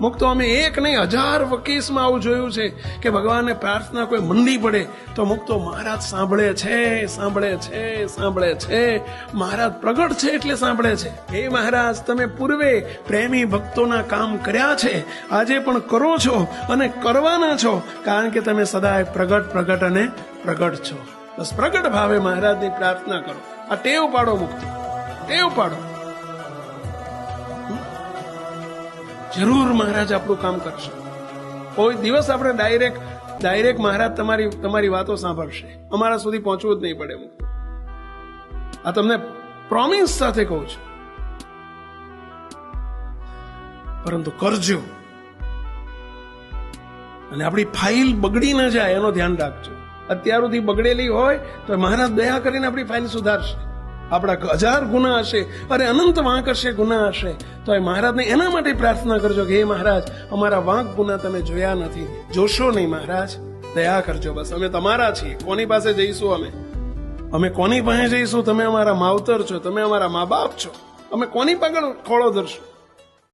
મુક્તો અમે એક નહીં, હજાર વકીસમાં આવું જોયું છે કે ભગવાનને પ્રાર્થના કોઈ મંદી પડે તો મુક્તો મહારાજ સાંભળે છે સાંભળે છે સાંભળે છે. મહારાજ પ્રગટ છે એટલે સાંભળે છે. હે મહારાજ, તમે પૂર્વે પ્રેમી ભક્તોના કામ કર્યા છે. આજે પણ કરો છો અને કરવાના છો, કારણ કે તમે સદાય પ્રગટ પ્રગટ અને પ્રગટ છો. બસ પ્રગટ ભાવે મહારાજની પ્રાર્થના કરો. આ ટેવ પાડો મુક્તો, ટેવ પાડો. જરૂર મહારાજ આપણું કામ કરશે. કોઈ દિવસ આપણે ડાયરેક્ટ ડાયરેક્ટ મહારાજ તમારી તમારી વાતો સાંભળશે. અમારા સુધી પહોંચવું જ નહીં પડે હું આ તમને પ્રોમિસ સાથે કહું છું. પરંતુ કરજો. અને આપણી ફાઇલ બગડી ન જાય એનો ધ્યાન રાખજો. અત્યાર સુધી બગડેલી હોય તો મહારાજ દયા કરીને આપણી ફાઇલ સુધારશે. આપણા હજાર ગુના હશે અરે અનંત વાંક હશે ગુના હશે. તો એ મહારાજને એના માટે પ્રાર્થના કરજો કે, હે મહારાજ, અમારા વાંક ગુના તમે જોયા નથી. જોશો નહીં મહારાજ. દયા કરજો બસ. અમે તમારા છીએ. કોની પાસે જઈશું અમે? અમે કોની પાસે જઈશું? તમે અમારા માવતર છો. તમે અમારા મા બાપ છો. અમે કોની પાગળ ખોળો ધરશું?